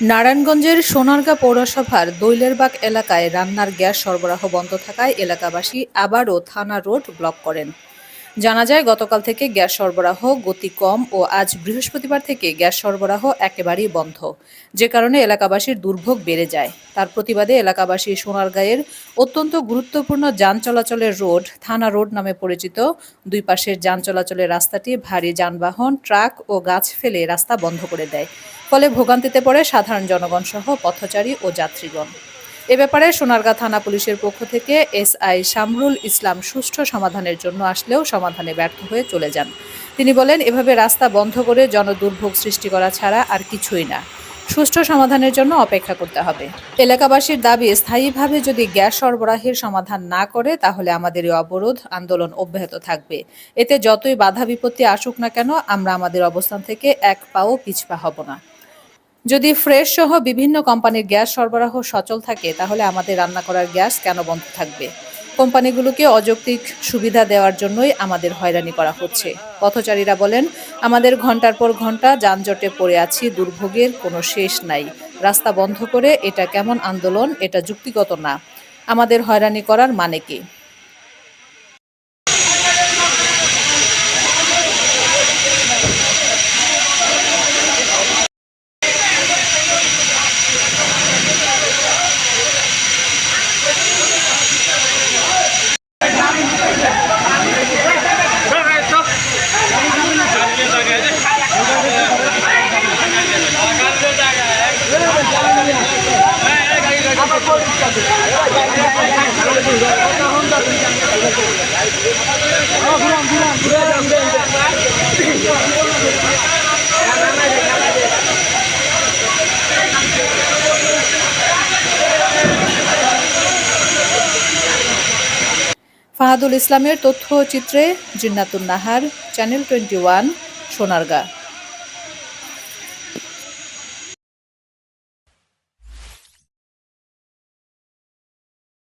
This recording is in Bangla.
নারায়ণগঞ্জের সোনারগাঁ পৌরসভার দৈলেরবাগ এলাকায় রান্নার গ্যাস সরবরাহ বন্ধ থাকায় এলাকাবাসী আবারও থানা রোড ব্লক করেন। জানা যায়, গতকাল থেকে গ্যাস সরবরাহ গতি কম ও আজ বৃহস্পতিবার থেকে গ্যাস সরবরাহ একেবারেই বন্ধ। যে কারণে এলাকাবাসীর দুর্ভোগ বেড়ে যায়। তার প্রতিবাদে এলাকাবাসী সোনারগাঁয়ের অত্যন্ত গুরুত্বপূর্ণ যান চলাচলের রোড, থানা রোড নামে পরিচিত। দুই পাশের যান চলাচলের রাস্তাটি ভারী যানবাহন, ট্রাক ও গাছ ফেলে রাস্তা বন্ধ করে দেয়। ফলে ভোগান্তিতে পড়ে সাধারণ জনগণ সহ পথচারী ও যাত্রীগণ। এ ব্যাপারে সোনারগাঁ থানা পুলিশের পক্ষ থেকে এসআই শামরুল ইসলাম সুষ্ঠু সমাধানের জন্য আসলেও সমাধানে ব্যর্থ হয়ে চলে যান। তিনি বলেন, এভাবে রাস্তা বন্ধ করে জনদুর্ভোগ সৃষ্টি করা ছাড়া আর কিছুই না। সুষ্ঠু সমাধানের জন্য অপেক্ষা করতে হবে। এলাকাবাসীর দাবি, স্থায়ীভাবে যদি গ্যাস সরবরাহের সমাধান না করে, তাহলে আমাদের এই অবরোধ, আন্দোলন অব্যাহত থাকবে। এতে যতই বাধা বিপত্তি আসুক না কেন, আমরা আমাদের অবস্থান থেকে এক পাও পিছপা হব না। যদি ফ্রেশ সহ বিভিন্ন কোম্পানির গ্যাস সরবরাহ সচল থাকে, তাহলে আমাদের রান্না করার গ্যাস কেন বন্ধ থাকবে? কোম্পানিগুলোকে অযৌক্তিক সুবিধা দেওয়ার জন্যই আমাদের হয়রানি করা হচ্ছে। পথচারীরা বলেন, আমাদের ঘণ্টার পর ঘণ্টা যানজটে পড়ে আছি, দুর্ভোগের কোনো শেষ নাই। রাস্তা বন্ধ করে এটা কেমন আন্দোলন, এটা যুক্তিগত না। আমাদের হয়রানি করার মানে কি? ফাহাদুল ইসলামের তথ্যচিত্রে Jinnatun Nahar channel twenty one Sonargaon.